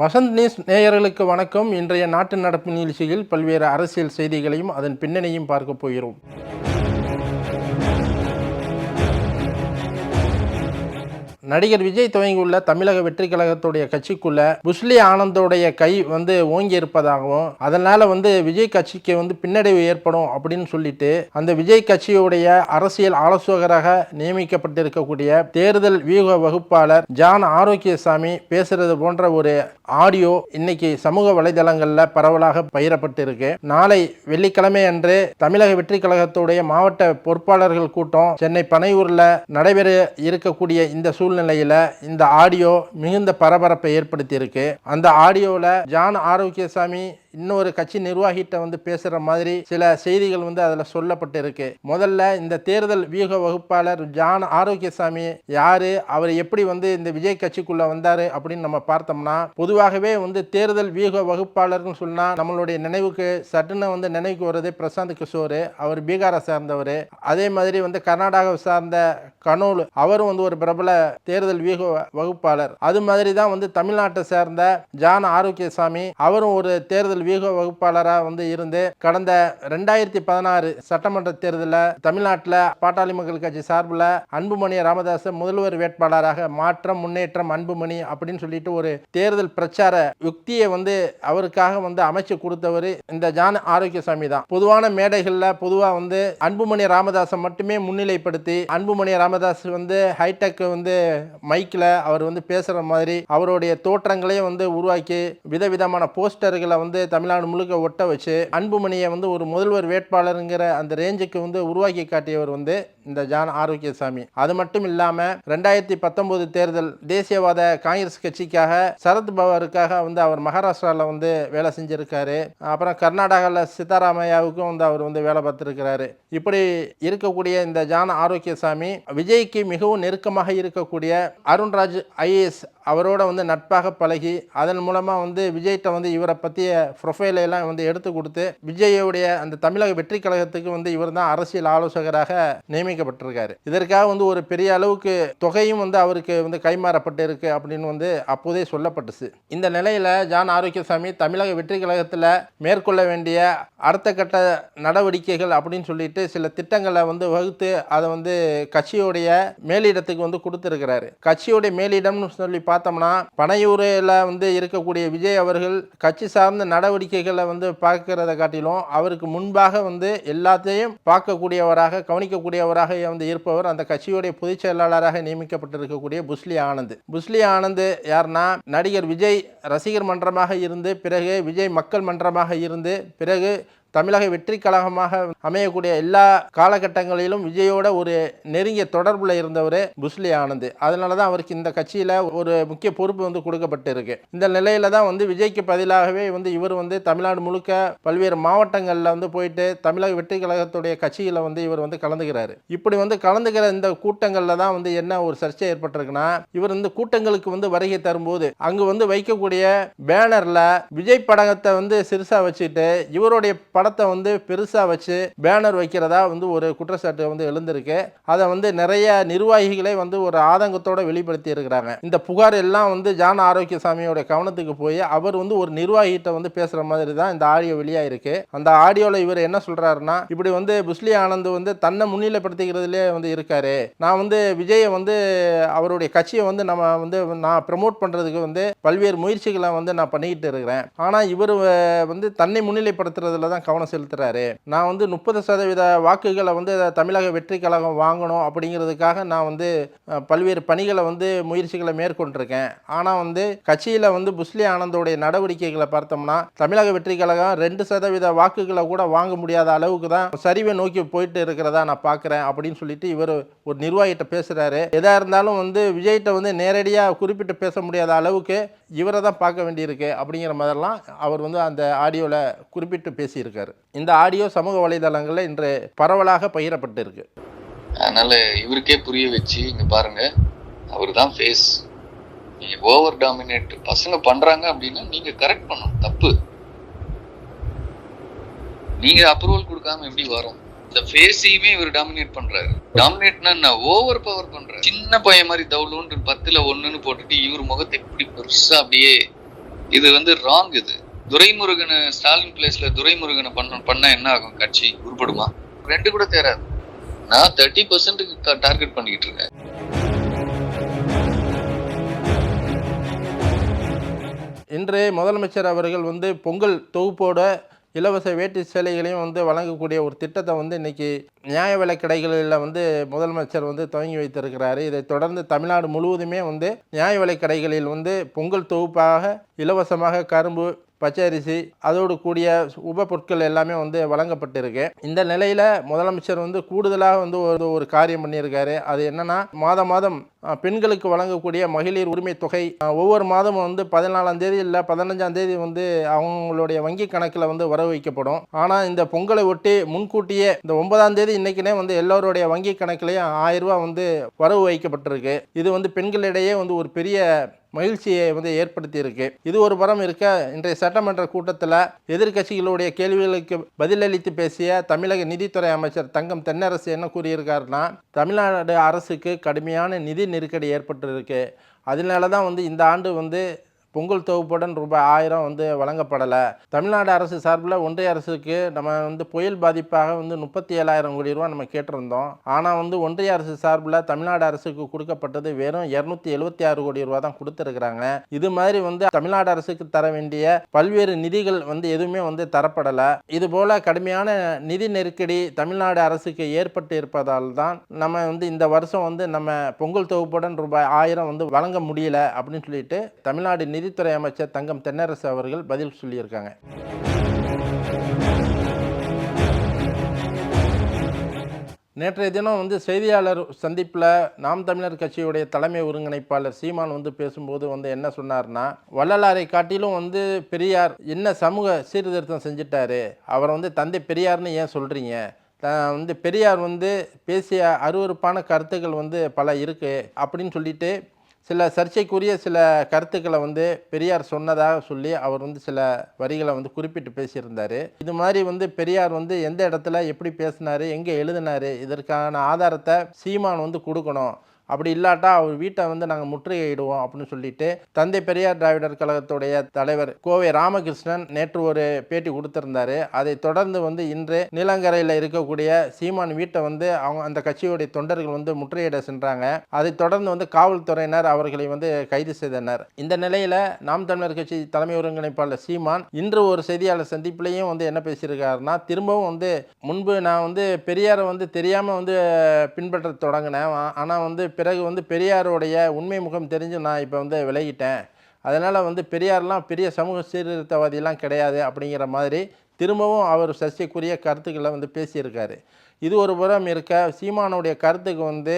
Vasanth news நேயர்களுக்கு வணக்கம். இன்றைய நாட்டு நடப்பு நிகழ்ச்சியில் பல்வேறு அரசியல் செய்திகளையும் அதன் பின்னணியும் பார்க்க போகிறோம். நடிகர் விஜய் துவங்கியுள்ள தமிழக வெற்றி கழகத்துடைய கட்சிக்குள்ள புஸ்லி ஆனந்தோடைய கை வந்து ஓங்கி இருப்பதாகவும் அதனால வந்து விஜய் கட்சிக்கு வந்து பின்னடைவு ஏற்படும் அப்படின்னு சொல்லிட்டு அந்த விஜய் கட்சியுடைய அரசியல் ஆலோசகராக நியமிக்கப்பட்டிருக்கக்கூடிய தேர்தல் வியூக வகுப்பாளர் ஜான் ஆரோக்கியசாமி பேசுறது போன்ற ஒரு ஆடியோ இன்னைக்கு சமூக வலைதளங்கள்ல பரவலாக பகிரப்பட்டிருக்கு. நாளை வெள்ளிக்கிழமை அன்று தமிழக வெற்றி கழகத்துடைய மாவட்ட பொறுப்பாளர்கள் கூட்டம் சென்னை பனையூர்ல நடைபெற இருக்கக்கூடிய இந்த சூழ்நிலை சூழ்நிலையில இந்த ஆடியோ மிகுந்த பரபரப்பை ஏற்படுத்தியிருக்கு. அந்த ஆடியோவில் ஜான் ஆரோக்கியசாமி இன்னொரு கட்சி நிர்வாகிகிட்ட வந்து பேசுகிற மாதிரி சில செய்திகள் வந்து அதில் சொல்லப்பட்டிருக்கு. முதல்ல இந்த தேர்தல் வியூக வகுப்பாளர் ஜான் ஆரோக்கியசாமி யாரு? அவர் எப்படி வந்து இந்த விஜய் கட்சிக்குள்ள வந்தாரு அப்படின்னு நம்ம பார்த்தோம்னா பொதுவாகவே வந்து தேர்தல் வியூக வகுப்பாளர்னு சொன்னா நம்மளுடைய நினைவுக்கு சட்டுன்னு வந்து நினைவுக்கு வருது பிரசாந்த் கிஷோர். அவர் பீகாரை சார்ந்தவர். அதே மாதிரி வந்து கர்நாடகாவை சார்ந்த கனோல். அவரும் வந்து ஒரு பிரபல தேர்தல் வியூக வகுப்பாளர். அது மாதிரி தான் வந்து தமிழ்நாட்டை சேர்ந்த ஜான் ஆரோக்கியசாமி. அவரும் ஒரு தேர்தல் வியூக வகுப்பாளராக வந்து இருந்து கடந்த ரெண்டாயிரத்தி பதினாறு சட்டமன்ற தேர்தலில் தமிழ்நாட்டில் பாட்டாளி மக்கள் கட்சி சார்பில் அன்புமணி ராமதாஸ் முதல்வர் வேட்பாளராக மாற்றம் முன்னேற்றம் அன்புமணி அப்படின்னு சொல்லிட்டு ஒரு தேர்தல் பிரச்சார யுக்தியை வந்து அவருக்காக வந்து அமைச்சு கொடுத்தவர் இந்த ஜான் ஆரோக்கியசாமி தான். பொதுவான மேடைகளில் பொதுவாக வந்து அன்புமணி ராமதாஸை மட்டுமே முன்னிலைப்படுத்தி அன்புமணி ராமதாஸ் வந்து ஹைடெக் வந்து மைக்கில் அவர் வந்து பேசுகிற மாதிரி அவருடைய தோற்றங்களையும் வந்து உருவாக்கி விதவிதமான போஸ்டர்களை வந்து தமிழ்நாடு முழுக்க ஒட்ட வச்சு அன்புமணியை வந்து ஒரு முதல்வர் வேட்பாளருங்கிற அந்த ரேஞ்சுக்கு வந்து உருவாக்கி காட்டியவர் வந்து இந்த ஜான் ஆரோக்கியசாமி. அது மட்டும் இல்லாமல் ரெண்டாயிரத்தி பத்தொன்பது தேர்தல் தேசியவாத காங்கிரஸ் கட்சிக்காக சரத் பவாருக்காக வந்து அவர் மகாராஷ்டிராவில் வந்து வேலை செஞ்சிருக்காரு. அப்புறம் கர்நாடகாவில் சித்தாராமையாவுக்கும் வந்து அவர் வந்து வேலை பார்த்துருக்கிறாரு. இப்படி இருக்கக்கூடிய இந்த ஜான் ஆரோக்கியசாமி விஜய்க்கு மிகவும் நெருக்கமாக இருக்கக்கூடிய அருண்ராஜ் ஐஏஎஸ் அவரோட வந்து நட்பாக பழகி அதன் மூலமாக வந்து விஜய்கிட்ட வந்து இவரை பற்றிய ப்ரொஃபைலை எல்லாம் வந்து எடுத்து கொடுத்து விஜயோடைய அந்த தமிழக வெற்றி கழகத்துக்கு வந்து இவர் தான் அரசியல் ஆலோசகராக நியமிக்கப்பட்டிருக்காரு. இதற்காக வந்து ஒரு பெரிய அளவுக்கு தொகையும் வந்து அவருக்கு வந்து கைமாறப்பட்டு இருக்கு அப்படின்னு வந்து அப்போதே சொல்லப்பட்டுச்சு. இந்த நிலையில் ஜான் ஆரோக்கியசாமி தமிழக வெற்றி கழகத்தில் மேற்கொள்ள வேண்டிய அடுத்த கட்ட நடவடிக்கைகள் அப்படின்னு சொல்லிட்டு சில திட்டங்களை வந்து வகுத்து அதை வந்து கட்சியுடைய மேலிடத்துக்கு வந்து கொடுத்துருக்கிறாரு. கட்சியுடைய மேலிடம்னு சொல்லி பார்த்தோம்னா பனையூரில் வந்து இருக்கக்கூடிய விஜய் அவர்கள் கட்சி சார்ந்த நடவடிக்கைகளை வந்து பார்க்கிறத காட்டிலும் அவருக்கு முன்பாக வந்து எல்லாத்தையும் பார்க்கக்கூடியவராக கவனிக்கக்கூடியவராக வந்து இருப்பவர் அந்த கட்சியுடைய பொதுச் செயலாளராக நியமிக்கப்பட்டிருக்கக்கூடிய புஸ்லி ஆனந்த். புஸ்லி ஆனந்த் யாருன்னா நடிகர் விஜய் ரசிகர் மன்றமாக இருந்து பிறகு விஜய் மக்கள் மன்றமாக இருந்து பிறகு தமிழக வெற்றி கழகமாக அமையக்கூடிய எல்லா காலகட்டங்களிலும் விஜயோட ஒரு நெருங்கிய தொடர்பில் இருந்தவர் புஸ்லி ஆனந்த். அதனால தான் அவருக்கு இந்த கட்சியில் ஒரு முக்கிய பொறுப்பு வந்து கொடுக்கப்பட்டிருக்கு. இந்த நிலையில தான் வந்து விஜய்க்கு பதிலாகவே வந்து இவர் வந்து தமிழ்நாடு முழுக்க பல்வேறு மாவட்டங்களில் வந்து போயிட்டு தமிழக வெற்றி கழகத்துடைய கட்சியில் வந்து இவர் வந்து கலந்துக்கிறாரு. இப்படி வந்து கலந்துக்கிற இந்த கூட்டங்களில் தான் வந்து என்ன ஒரு சர்ச்சை ஏற்பட்டிருக்குன்னா இவர் இந்த கூட்டங்களுக்கு வந்து வருகை தரும்போது அங்கு வந்து வைக்கக்கூடிய பேனரில் விஜய் படத்தை வந்து சிறுசாக வச்சுட்டு இவருடைய படத்தை வந்து பெருசாக வச்சு பேனர் வைக்கிறதா வந்து ஒரு குற்றச்சாட்டு வந்து எழுந்திருக்கு. அதை வந்து நிறைய நிர்வாகிகளே வந்து ஒரு ஆதங்கத்தோடு வெளிப்படுத்தி இருக்கிறாங்க. இந்த புகார் எல்லாம் வந்து ஜான் ஆரோக்கியசாமியோட கவனத்துக்கு போய் அவர் வந்து ஒரு நிர்வாகிகிட்ட வந்து பேசுகிற மாதிரி தான் இந்த ஆடியோ வெளியாயிருக்கு அந்த ஆடியோவில் இவர் என்ன சொல்கிறாருன்னா இப்படி வந்து புஸ்லி ஆனந்த் வந்து தன்னை முன்னிலைப்படுத்திக்கிறதுலே வந்து இருக்காரு. நான் வந்து விஜயை வந்து அவருடைய கட்சியை வந்து நம்ம வந்து நான் ப்ரமோட் பண்ணுறதுக்கு வந்து பல்வேறு முயற்சிகளை வந்து நான் பண்ணிக்கிட்டு இருக்கிறேன். ஆனால் இவர் வந்து தன்னை முன்னிலைப்படுத்துறதுல தான் கவனம் செலுத்துறாரு. நான் வந்து முப்பது சதவீத வாக்குகளை வந்து தமிழக வெற்றி கழகம் வாங்கணும் அப்படிங்கிறதுக்காக நான் வந்து பல்வேறு பணிகளை வந்து முயற்சிகளை மேற்கொண்டிருக்கேன். ஆனால் வந்து கட்சியில் வந்து புஸ்லி ஆனந்தோடைய நடவடிக்கைகளை பார்த்தோம்னா தமிழக வெற்றி கழகம் ரெண்டு சதவீத வாக்குகளை கூட வாங்க முடியாத அளவுக்கு தான் சரிவை நோக்கி போயிட்டு இருக்கிறதா நான் பார்க்குறேன் அப்படின்னு சொல்லிட்டு இவர் ஒரு நிர்வாகிகிட்ட பேசுகிறாரு எதாக இருந்தாலும் வந்து விஜய்கிட்ட வந்து நேரடியாக குறிப்பிட்டு பேச முடியாத அளவுக்கு இவரை தான் பார்க்க வேண்டியிருக்கு அப்படிங்கிற மாதிரிலாம் அவர் வந்து அந்த ஆடியோவில் குறிப்பிட்டு பேசியிருக்காரு இந்த ஆடியோ சமூக வலைதளங்களில் இன்று பரவலாக பகிரப்பட்டிருக்கு. அதனால இவருக்கே புரிய வச்சு இங்க பாருங்க அவர் தான் ஃபேஸ் நீங்க ஓவர் டாமினேட் பசங்க பண்றாங்க அப்படின்னா நீங்க கரெக்ட் பண்ணணும் தப்பு. நீங்க அப்ரூவல் கொடுக்காம எப்படி வரும்? இந்த ஃபேஸையுமே இவர் டாமினேட் பண்றாரு. டாமினேட்னா என்ன? ஓவர் பவர் பண்றாரு. சின்ன பையன் மாதிரி தவுலுன்னு பத்துல ஒண்ணுன்னு போட்டுட்டு இவர் முகத்தை இப்படி பெருசா அப்படியே இது வந்து ராங் இது. துரைமுருகனை ஸ்டாலின் பிளேஸ்ல துரைமுருகனை பண்ண பண்ணா என்ன ஆகும்? கட்சி உருப்படுமா? ரெண்டு கூட தேராது. நான் தேர்ட்டி பர்சன்ட்டுக்கு டார்கெட் பண்ணிக்கிட்டு இருக்கேன். இன்று முதலமைச்சர் அவர்கள் வந்து பொங்கல் தொகுப்போட இலவச வேட்டி சேலைகளையும் வந்து வழங்கக்கூடிய ஒரு திட்டத்தை வந்து இன்னைக்கு நியாய விலை கடைகளில் வந்து முதலமைச்சர் வந்து துவங்கி வைத்திருக்கிறாரு. இதை தொடர்ந்து தமிழ்நாடு முழுவதுமே வந்து நியாய விலை கடைகளில் வந்து பொங்கல் தொகுப்பாக இலவசமாக கரும்பு பச்சரிசி அதோடு கூடிய உப பொருட்கள் எல்லாமே வந்து வழங்கப்பட்டிருக்கு. இந்த நிலையில் முதலமைச்சர் வந்து கூடுதலாக வந்து ஒரு ஒரு காரியம் பண்ணியிருக்காரு. அது என்னன்னா மாதம் மாதம் பெண்களுக்கு வழங்கக்கூடிய மகளிர் உரிமை தொகை. ஒவ்வொரு மாதமும் வந்து பதினாலாம் தேதி இல்லை பதினஞ்சாம் தேதி வந்து அவங்களுடைய வங்கி கணக்கில் வந்து வர வைக்கப்படும். ஆனால் இந்த பொங்கலை ஒட்டி முன்கூட்டியே இந்த ஒன்பதாம் தேதி இன்னைக்குனே வந்து எல்லோருடைய வங்கி கணக்கிலையும் ஆயிரம் ரூபா வந்து வரவு வைக்கப்பட்டிருக்கு. இது வந்து பெண்களிடையே வந்து ஒரு பெரிய மகிழ்ச்சியை வந்து ஏற்படுத்தி இருக்கு இது ஒரு புறம் இருக்க இன்றைய சட்டமன்ற கூட்டத்தில் எதிர்க்கட்சிகளுடைய கேள்விகளுக்கு பதிலளித்து பேசிய தமிழக நிதித்துறை அமைச்சர் தங்கம் தென்னரசு என்ன கூறியிருக்காருன்னா தமிழ்நாடு அரசுக்கு கடுமையான நிதி நெருக்கடி ஏற்பட்டிருக்கு. அதனால தான் வந்து இந்த ஆண்டு வந்து பொங்கல் தொகுப்புடன் ரூபாய் ஆயிரம் வந்து வழங்கப்படலை. தமிழ்நாடு அரசு சார்பில் ஒன்றிய அரசுக்கு நம்ம வந்து புயல் பாதிப்பாக வந்து முப்பத்தி ஏழாயிரம் கோடி ரூபா நம்ம கேட்டிருந்தோம். ஆனால் வந்து ஒன்றிய அரசு சார்பில் தமிழ்நாடு அரசுக்கு கொடுக்கப்பட்டது வெறும் இரநூத்தி எழுபத்தி ஆறு கோடி ரூபா தான் கொடுத்துருக்குறாங்க. இது மாதிரி வந்து தமிழ்நாடு அரசுக்கு தர வேண்டிய பல்வேறு நிதிகள் வந்து எதுவுமே வந்து தரப்படலை. இது போல கடுமையான நிதி நெருக்கடி தமிழ்நாடு அரசுக்கு ஏற்பட்டு இருப்பதால் தான் நம்ம வந்து இந்த வருஷம் வந்து நம்ம பொங்கல் தொகுப்புடன் ரூபாய் ஆயிரம் வந்து வழங்க முடியல அப்படின்னு சொல்லிட்டு தமிழ்நாடு நிதித்துறை அமைச்சர் தங்கம் தென்னரசு அவர்கள் பதில் சொல்லியிருக்காங்க. நேற்றைய தினம் வந்து செய்தியாளர் சந்திப்பில் நாம் தமிழர் கட்சியுடைய தலைமை ஒருங்கிணைப்பாளர் சீமான் வந்து பேசும்போது வந்து என்ன சொன்னார்னா வள்ளலாரை காட்டிலும் வந்து பெரியார் என்ன சமூக சீர்திருத்தம் செஞ்சிட்டாரு? அவரை வந்து தந்தை பெரியார்னு ஏன் சொல்கிறீங்க த வந்து பெரியார் வந்து பேசிய அருவருப்பான கருத்துக்கள் வந்து பல இருக்குது அப்படின்னு சொல்லிட்டு சில சர்ச்சைக்குரிய சில கருத்துக்களை வந்து பெரியார் சொன்னதாக சொல்லி அவர் வந்து சில வரிகளை வந்து குறிப்பிட்டு பேசியிருந்தார். இது மாதிரி வந்து பெரியார் வந்து எந்த இடத்துல எப்படி பேசினார் எங்கே எழுதினாரு இதற்கான ஆதாரத்தை சீமான் வந்து கொடுக்கணும். அப்படி இல்லாட்டா அவர் வீட்டை வந்து நாங்கள் முற்றுகையிடுவோம் அப்படின்னு சொல்லிட்டு தந்தை பெரியார் திராவிடர் கழகத்துடைய தலைவர் கோவை ராமகிருஷ்ணன் நேற்று ஒரு பேட்டி கொடுத்திருந்தாரு. அதை தொடர்ந்து வந்து இன்று நீலங்கரையில் இருக்கக்கூடிய சீமான் வீட்டை வந்து அவங்க அந்த கட்சியுடைய தொண்டர்கள் வந்து முற்றுகையிட சென்றாங்க. அதை தொடர்ந்து வந்து காவல்துறையினர் அவர்களை வந்து கைது செய்தனர். இந்த நிலையில் நாம் தமிழர் கட்சி தலைமை ஒருங்கிணைப்பாளர் சீமான் இன்று ஒரு செய்தியாளர் சந்திப்பிலையும் வந்து என்ன பேசியிருக்காருன்னா திரும்பவும் வந்து முன்பு நான் வந்து பெரியாரை வந்து தெரியாமல் வந்து பின்பற்ற தொடங்கினேன். ஆனால் வந்து பிறகு வந்து பெரியாருடைய உண்மை முகம் தெரிஞ்சு நான் இப்போ வந்து விலகிட்டேன். அதனால் வந்து பெரியார்லாம் பெரிய சமூக சீர்திருத்தவாதிலாம் கிடையாது அப்படிங்கிற மாதிரி திரும்பவும் அவர் சர்ச்சைக்குரிய கருத்துக்களை வந்து பேசியிருக்காரு. இது ஒரு புறம் இருக்க சீமானுடைய கருத்துக்கு வந்து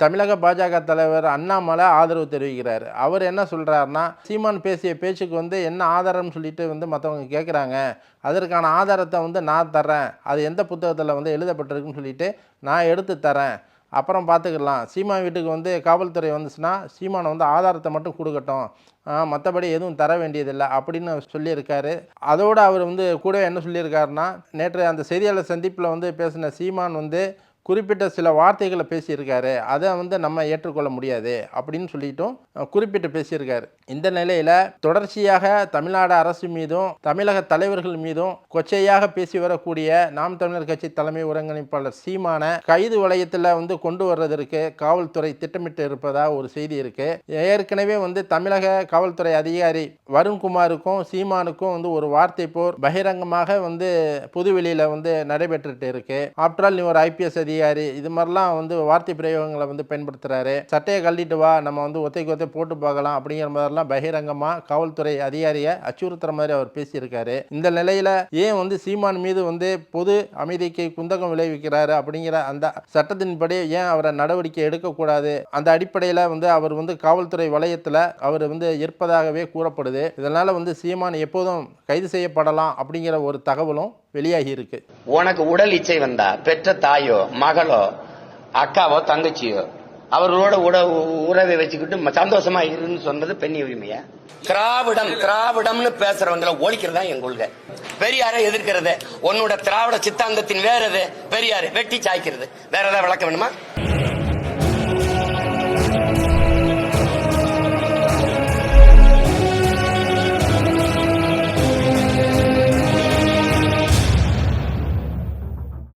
தமிழக பாஜக தலைவர் அண்ணாமலை ஆதரவு தெரிவிக்கிறார். அவர் என்ன சொல்கிறாருன்னா சீமான் பேசிய பேச்சுக்கு வந்து என்ன ஆதாரம்னு சொல்லிட்டு வந்து மற்றவங்க கேட்குறாங்க அதற்கான ஆதாரத்தை வந்து நான் தரேன் அது எந்த புத்தகத்தில் வந்து எழுதப்பட்டிருக்குன்னு சொல்லிட்டு நான் எடுத்து தரேன் அப்புறம் பார்த்துக்கலாம். சீமா வீட்டுக்கு வந்து காவல்துறை வந்துச்சுன்னா சீமானை வந்து ஆதாரத்தை மட்டும் கொடுக்கட்டும். மற்றபடி எதுவும் தர வேண்டியதில்லை அப்படின்னு சொல்லியிருக்காரு. அதோடு அவர் வந்து கூட என்ன சொல்லியிருக்காருன்னா நேற்று அந்த செய்தியாளர் சந்திப்பில் வந்து பேசின சீமான் வந்து குறிப்பிட்ட சில வார்த்தைகளை பேசியிருக்காரு. அதை வந்து நம்ம ஏற்றுக்கொள்ள முடியாது அப்படின்னு சொல்லிட்டும் குறிப்பிட்டு பேசியிருக்காரு. இந்த நிலையில் தொடர்ச்சியாக தமிழ்நாடு அரசு மீதும் தமிழக தலைவர்கள் மீதும் கொச்சையாக பேசி வரக்கூடிய நாம் தமிழர் கட்சி தலைமை ஒருங்கிணைப்பாளர் சீமான கைது வளையத்தில் வந்து கொண்டு வர்றதற்கு காவல்துறை திட்டமிட்டு இருப்பதாக ஒரு செய்தி இருக்கு. ஏற்கனவே வந்து தமிழக காவல்துறை அதிகாரி வருண்குமாருக்கும் சீமானுக்கும் வந்து ஒரு வார்த்தை போர் பகிரங்கமாக வந்து புதுவெளியில் வந்து நடைபெற்றுட்டு இருக்கு. ஆஃப்டர் ஆல் நீ ஒரு ஐபிஎஸ் அதிகாரி இது மாதிரிலாம் வந்து வார்த்தை பிரயோகங்களை வந்து பயன்படுத்துறாரு. சட்டையை கழட்டிட்டு வா நம்ம வந்து ஒத்தைக்கு ஒத்தை போட்டு பார்க்கலாம் அப்படிங்கிற மாதிரிலாம் பகிரங்கமாக காவல்துறை அதிகாரியை அச்சுறுத்துற மாதிரி அவர் பேசியிருக்காரு. இந்த நிலையில ஏன் வந்து சீமான் மீது வந்து பொது அமைதிக்கு குந்தகம் விளைவிக்கிறாரு அப்படிங்கிற அந்த சட்டத்தின்படி ஏன் அவரை நடவடிக்கை எடுக்கக்கூடாது? அந்த அடிப்படையில் வந்து அவர் வந்து காவல்துறை வளையத்தில் அவர் வந்து இருப்பதாகவே கூறப்படுது. இதனால் வந்து சீமான் எப்போதும் கைது செய்யப்படலாம் அப்படிங்கிற ஒரு தகவலும் வெளியாகி இருக்கு உனக்கு உடல் இச்சை வந்தா பெற்ற தாயோ மகளோ அக்காவோ தங்கச்சியோ அவர்களோட உட உறவை வச்சுக்கிட்டு ம- சந்தோஷமா இருன்னு சொன்னது பெண் உரிமையா? திராவிடம் திராவிடம்னு பேசுறவங்களை ஒழிக்கிறதா என் கொள்கை. பெரியாரை எதிர்க்கிறது. உன்னோட திராவிட சித்தாந்தத்தின் வேறது பெரியாரு வெட்டி சாய்க்கிறது. வேற ஏதாவது விளக்க வேணுமா?